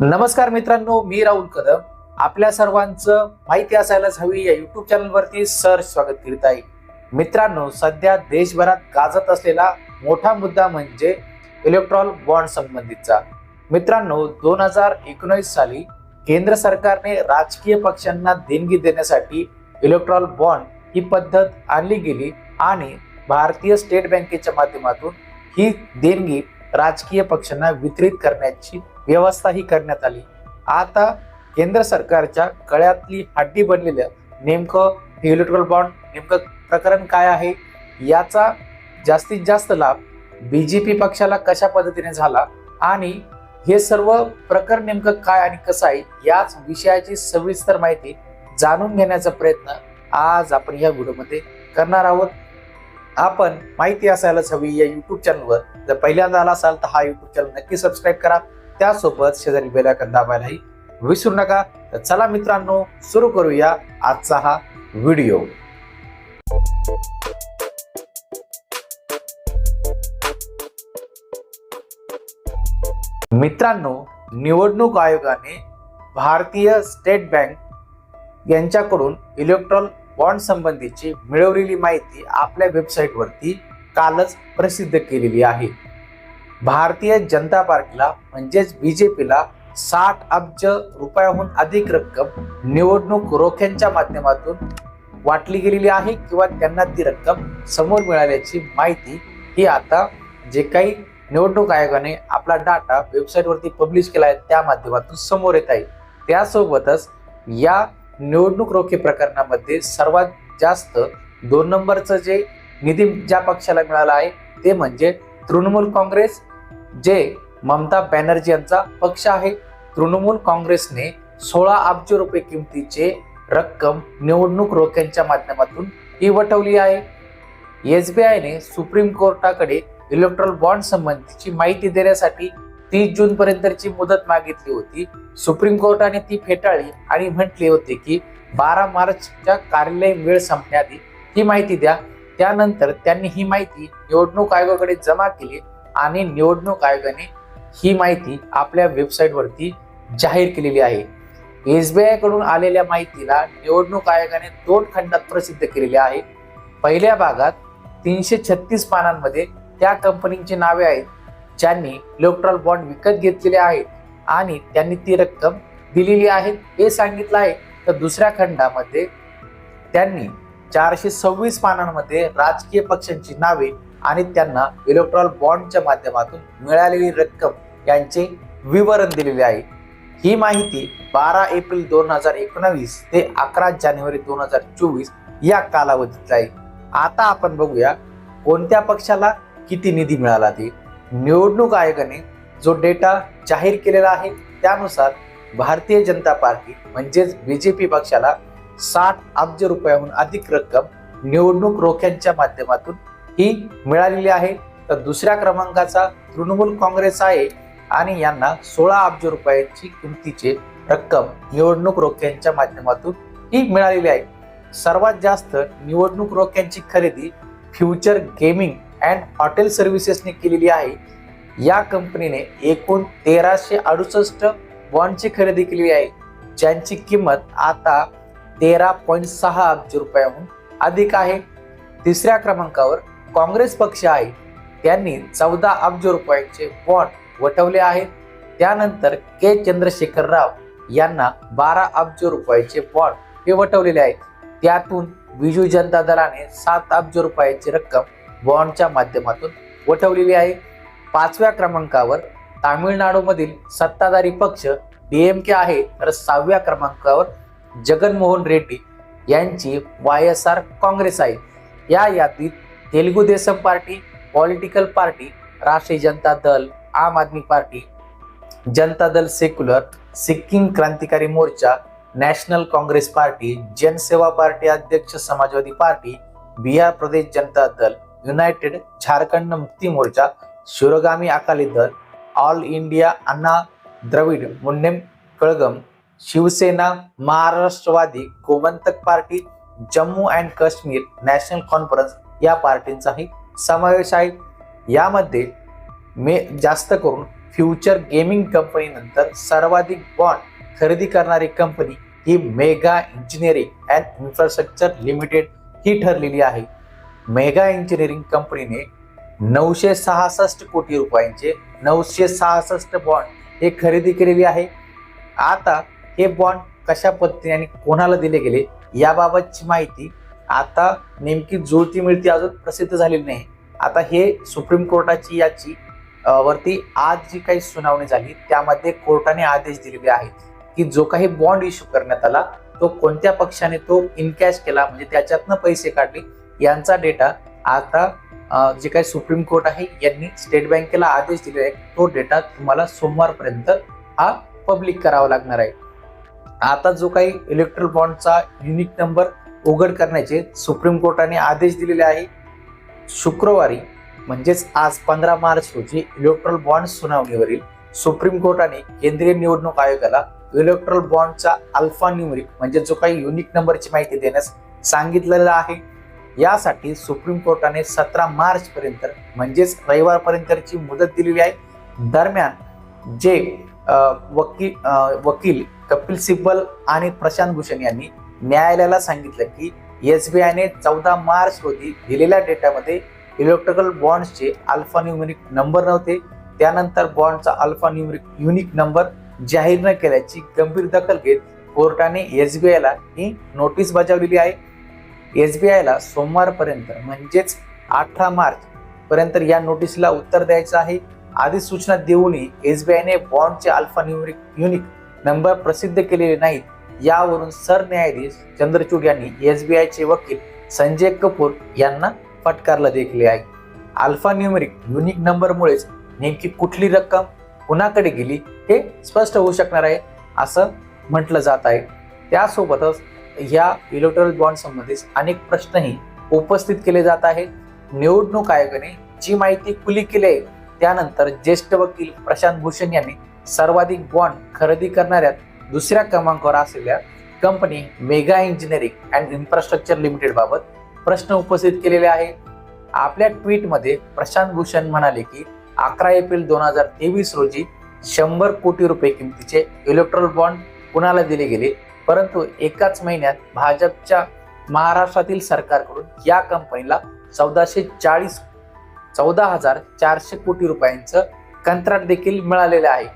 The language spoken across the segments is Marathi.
नमस्कार मित्रांनो मी राहुल कदम. आपल्या सर्वांचं माहिती असायलाच हवी या युट्यूब चॅनलवरती सर स्वागत करीत आहे मित्रांनो सध्या देशभरात गाजत असलेला मोठा मुद्दा म्हणजे इलेक्ट्रॉल बॉन्ड संबंधीचा. मित्रांनो दोन हजार एकोणीस साली केंद्र सरकारने राजकीय पक्षांना देणगी देण्यासाठी इलेक्ट्रॉल बॉन्ड ही पद्धत आणली गेली आणि भारतीय स्टेट बँकेच्या माध्यमातून ही देणगी राजकीय पक्षांना वितरित करण्याची व्यवस्था ही करण्यात आली. आता केंद्र सरकारच्या गळ्यातली हड्डी बनलेलं नेमकं हे बॉन्ड नेमकं प्रकरण काय आहे याचा जास्तीत जास्त लाभ बी जे पी पक्षाला कशा पद्धतीने झाला आणि हे सर्व प्रकरण नेमकं काय आणि कसं आहे याच विषयाची सविस्तर माहिती जाणून घेण्याचा प्रयत्न आज आपण या व्हिडिओमध्ये करणार आहोत. आपण माहिती असायलाच हवी या यूट्यूब चॅनलवर जर पहिल्यांदा आला असाल तर हा यूट्यूब चॅनल नक्की सबस्क्राईब करा. त्यासोबत शेजारी बेला दाबायलाही विसरू नका. तर चला मित्रांनो सुरू करूया आजचा हा व्हिडिओ. मित्रांनो निवडणूक आयोगाने भारतीय स्टेट बँक यांच्याकडून इलेक्ट्रॉल बॉन्ड संबंधीची मिळवलेली माहिती आपल्या वेबसाईटवरती कालच प्रसिद्ध केलेली आहे. भारतीय जनता पार्टीला म्हणजेच बीजेपीला साठ अब्ज रुपयाहून अधिक रक्कम निवडणूक रोख्यांच्या माध्यमातून वाटली गेलेली आहे किंवा त्यांना ती रक्कम समोर मिळाल्याची माहिती ही आता जे काही निवडणूक आयोगाने आपला डाटा वेबसाईटवरती पब्लिश केला आहे त्या माध्यमातून समोर येत आहे. त्यासोबतच या निवडणूक रोखे प्रकरणामध्ये सर्वात जास्त दोन नंबरचं जे निधी ज्या पक्षाला मिळाला आहे ते म्हणजे तृणमूल काँग्रेस जे ममता बॅनर्जी यांचा पक्ष आहे. तृणमूल काँग्रेसने सोळा अब्ज रुपये किमतीचे रक्कम निवडणूक रोख्यांच्या माध्यमातून ही वटवली आहे. एस बी आयने सुप्रीम कोर्टाकडे इलेक्ट्रॉल बॉन्ड संबंधीची माहिती देण्यासाठी तीस जून पर्यंतची मुदत मागितली होती. सुप्रीम कोर्टाने ती फेटाळली आणि म्हटले होते की बारा मार्चच्या कार्यालयीन वेळ संपण्याआधी ही माहिती द्या. त्यानंतर त्यांनी ही माहिती निवडणूक आयोगाकडे जमा केली आणि निवडणूक आयोगाने ही माहिती आपल्या वेबसाईटवरती जाहीर केलेली आहे. एसबीआयकडून आलेल्या माहितीला निवडणूक आयोगाने दोन खंडात प्रसिद्ध केलेले आहे. पहिल्या भागात तीनशे छत्तीस पानांमध्ये त्या कंपनीची नावे आहेत ज्यांनी इलेक्ट्रॉल बॉन्ड विकत घेतलेले आहेत आणि त्यांनी ती रक्कम दिलेली आहे. हे सांगितलं आहे. तर दुसऱ्या खंडामध्ये त्यांनी चारशे सव्वीस पानांमध्ये राजकीय पक्षांची नावे आणि त्यांना इलेक्ट्रॉल बॉन्डच्या माध्यमातून मिळालेली रक्कम यांचे विवरण दिलेले आहे. ही माहिती बारा एप्रिल दोन हजार एकोणावीस ते अकरा जानेवारी दोन हजार चोवीस या कालावधीत आहे. आता आपण बघूया कोणत्या पक्षाला किती निधी मिळाला ते. निवडणूक आयोगाने जो डेटा जाहीर केलेला आहे त्यानुसार भारतीय जनता पार्टी म्हणजेच बीजेपी पक्षाला साठ अब्ज रुपयाहून अधिक रक्कम निवडणूक रोख्यांच्या माध्यमातून ही मिळालेली आहे. तर दुसऱ्या क्रमांकाचा तृणमूल काँग्रेस आहे आणि यांना सोळा अब्ज रुपयांची किमतीचे रक्कम निवडणूक रोख्यांच्या माध्यमातून ही मिळालेली आहे. सर्वात जास्त निवडणूक रोख्यांची खरेदी फ्युचर गेमिंग अँड हॉटेल सर्व्हिसेसने केलेली आहे. या कंपनीने एकूण तेराशे अडुसष्ट बॉन्डची खरेदी केली आहे. ज्यांची किंमत आता तेरा पॉईंट सहा अब्ज रुपयाहून अधिक आहे. तिसऱ्या क्रमांकावर काँग्रेस पक्ष आहे त्यांनी चौदा अब्ज रुपयांचे बॉन्ड वटवले आहेत. त्यानंतर के. चंद्रशेखर राव यांना बारा अब्ज रुपयाचे बॉन्ड हे वटवलेले आहेत. त्यातून बिजू जनता दलाने सात अब्ज रुपयाची रक्कम बॉन्डच्या माध्यमातून वटवलेली आहे. पाचव्या क्रमांकावर तामिळनाडूमधील सत्ताधारी पक्ष डी एम के आहे तर सहाव्या क्रमांकावर जगनमोहन रेड्डी यांची वाय एस आर काँग्रेस आहे. या यादीत Telugu Desam party political party Rashtriya Janata Dal आम आदमी पार्टी. जनता Dal secular Sikkim Krantikari Morcha national Congress party Janseva party अध्यक्ष Samajwadi party Bihar Pradesh Janata Dal United Jharkhand Mukti Morcha Shiromani Akali Dal all India Anna Dravida मुन्नेम Kazhagam Shivsena Maharashtrawadi Gomantak party Jammu and Kashmir national conference या पार्टींचाही समावेश आहे. यामध्ये मे जास्त करून फ्युचर गेमिंग कंपनीनंतर सर्वाधिक बॉन्ड खरेदी करणारी company he Mega engineering and infrastructure limited ही ठरलेली आहे. मेगा इंजिनिअरिंग कंपनीने नऊशे सहासष्ट कोटी रुपयांचे नऊशे सहासष्ट बॉन्ड हे खरेदी केलेली आहे. आता हे बॉन्ड कशा पद्धतीने आणि कोणाला दिले गेले याबाबतची माहिती आता नेमकी जुळती मिळती अजून प्रसिद्ध झालेली नाही. आता हे सुप्रीम कोर्टाची याची वरती आज जी काही सुनावणी झाली त्यामध्ये कोर्टाने आदेश दिलेले आहेत की जो काही बॉन्ड इश्यू करण्यात आला तो कोणत्या पक्षाने तो इनकॅश केला म्हणजे त्याच्यातनं पैसे काढले यांचा डेटा आता जे काही सुप्रीम कोर्ट आहे यांनी स्टेट बँकेला आदेश दिले आहे तो डेटा तुम्हाला सोमवारपर्यंत हा पब्लिक करावा लागणार आहे. आता जो काही इलेक्ट्रल बॉन्डचा युनिक नंबर उघड करण्याचे सुप्रीम कोर्टाने आदेश दिलेले आहे. शुक्रवारी म्हणजेच आज पंधरा मार्च रोजी इलेक्ट्रल बॉन्ड सुनावणीवरील सुप्रीम कोर्टाने केंद्रीय निवडणूक आयोगाला इलेक्ट्रल बॉन्डचा अल्फा न्यूमरिक म्हणजे जो काही युनिक नंबरची माहिती देण्यास सांगितलेला आहे. यासाठी सुप्रीम कोर्टाने सतरा मार्च पर्यंत म्हणजेच रविवारपर्यंतची मुदत दिलेली आहे. दरम्यान जे वकील वकील कपिल सिब्बल आणि प्रशांत भूषण यांनी न्यायालयाला सांगितलं की एस बी आयने चौदा मार्च रोजी दिलेल्या डेटामध्ये इलेक्ट्रिकल बॉन्ड्सचे अल्फा न्यूमेरिक नंबर नव्हते. त्यानंतर बॉन्डचा अल्फा न्यूमेरिक युनिक नंबर जाहीर न केल्याची गंभीर दखल घेत कोर्टाने एस बी आयला ही नोटीस बजावलेली आहे. एस बी आयला सोमवारपर्यंत म्हणजेच अठरा मार्च पर्यंत या नोटीसला उत्तर द्यायचं आहे. आधी सूचना देऊनही एस बी बॉन्डचे अल्फा न्यूमेरिक युनिक नंबर प्रसिद्ध केलेले नाहीत. यावरून सरन्यायाधीश चंद्रचूड यांनी एस बी आयचे वकील संजय कपूर यांना फटकारला देखील आहे. अल्फा न्यूमेरिक युनिक नंबरमुळेच नेमकी कुठली रक्कम कुणाकडे गेली हे स्पष्ट होऊ शकणार आहे असं म्हटलं जात आहे. त्यासोबतच या इलेक्ट्रॉनिक बॉन्ड संबंधित अनेक प्रश्नही उपस्थित केले जात आहेत निवडणूक आयोगाने जी माहिती खुली केली आहे त्यानंतर ज्येष्ठ वकील प्रशांत भूषण यांनी सर्वाधिक बॉन्ड खरेदी करणाऱ्या दुसऱ्या क्रमांकावर असलेल्या company Mega engineering and infrastructure limited बाबत प्रश्न उपस्थित केलेले आहे आपल्या ट्विटमध्ये प्रशांत भूषण म्हणाले की अकरा एप्रिल दोन हजार तेवीस रोजी शंभर कोटी रुपये किमतीचे इलेक्ट्रॉल बॉन्ड कुणाला दिले गेले? परंतु एकाच महिन्यात भाजपच्या महाराष्ट्रातील सरकारकडून या कंपनीला चौदाशे चाळीस चौदा हजार चारशे कोटी रुपयांचं कंत्राट देखील मिळालेलं आहे.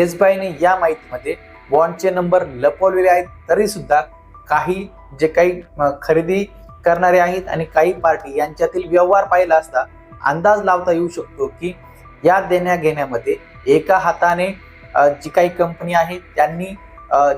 एसबीआयने या माहितीमध्ये बॉन्डचे नंबर लपवलेले आहेत तरी सुद्धा काही जे काही खरेदी करणारे आहेत आणि काही पार्टी यांच्यातील व्यवहार पाहिला असता अंदाज लावता येऊ शकतो की या देण्या घेण्यामध्ये एका हाताने जी काही कंपनी आहे त्यांनी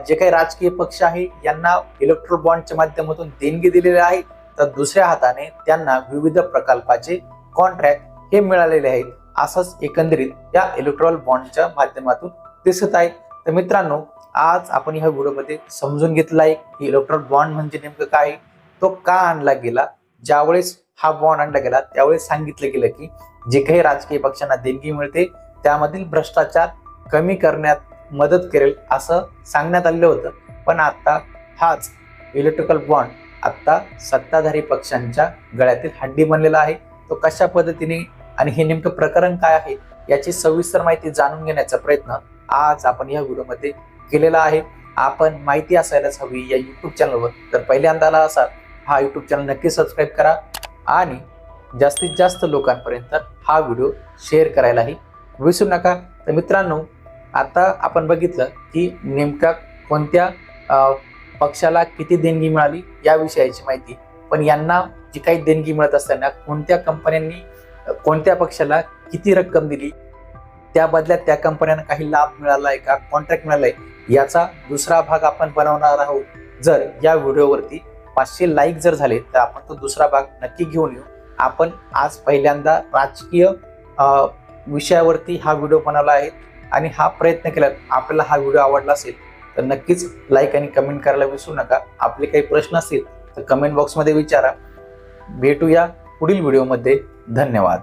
जे काही राजकीय पक्ष आहे यांना इलेक्ट्रो बॉन्डच्या माध्यमातून देणगी दिलेली आहे तर दुसऱ्या हाताने त्यांना विविध प्रकल्पाचे कॉन्ट्रॅक्ट हे मिळालेले आहेत असंच एकंदरीत या इलेक्ट्रॉल बॉन्डच्या माध्यमातून दिसत आहे. तर मित्रांनो आज आपण ह्या व्हिडिओमध्ये समजून घेतला आहे की इलेक्ट्रॉल बॉन्ड म्हणजे नेमकं काय? आहे, तो का आणला गेला? ज्यावेळेस हा बॉन्ड आणला गेला त्यावेळेस सांगितलं गेलं की जे काही राजकीय पक्षांना देणगी मिळते त्यामधील भ्रष्टाचार कमी करण्यात मदत करेल असं सांगण्यात आलेलं होतं. पण आता हाच इलेक्ट्रिकल बॉन्ड आत्ता सत्ताधारी पक्षांच्या गळ्यातील हड्डी बनलेला आहे. तो कशा पद्धतीने आणि हे नेमकं प्रकरण काय आहे याची सविस्तर माहिती जाणून घेण्याचा प्रयत्न आज आपण या व्हिडिओमध्ये केलेला आहे. आपण माहिती असायलाच हवी या यूट्यूब चॅनलवर तर पहिल्यांदा आला असाल हा यूट्यूब चॅनल नक्की सबस्क्राईब करा आणि जास्तीत जास्त लोकांपर्यंत हा व्हिडिओ शेअर करायलाही विसरू नका. तर मित्रांनो आता आपण बघितलं की नेमका कोणत्या पक्षाला किती देणगी मिळाली या विषयाची माहिती. पण यांना जी काही देणगी मिळत असताना कोणत्या कंपन्यांनी कोणत्या पक्षाला किती रक्कम दिली त्या बदल्यात त्या कंपन्यांना काही लाभ मिळाला आहे का? कॉन्ट्रॅक्ट मिळालाय. याचा दुसरा भाग आपण बनवणार आहोत. जर या व्हिडिओवरती पाचशे लाईक जर झाले तर आपण तो दुसरा भाग नक्की घेऊन येऊ. आपण आज पहिल्यांदा राजकीय विषयावरती हा व्हिडिओ बनवला आहे आणि हा प्रयत्न केला. आपल्याला हा व्हिडिओ आवडला असेल तर नक्कीच लाईक आणि कमेंट करायला विसरू नका. आपले काही प्रश्न असतील तर कमेंट बॉक्समध्ये विचारा. भेटूया पुढील व्हिडिओमध्ये. धन्यवाद.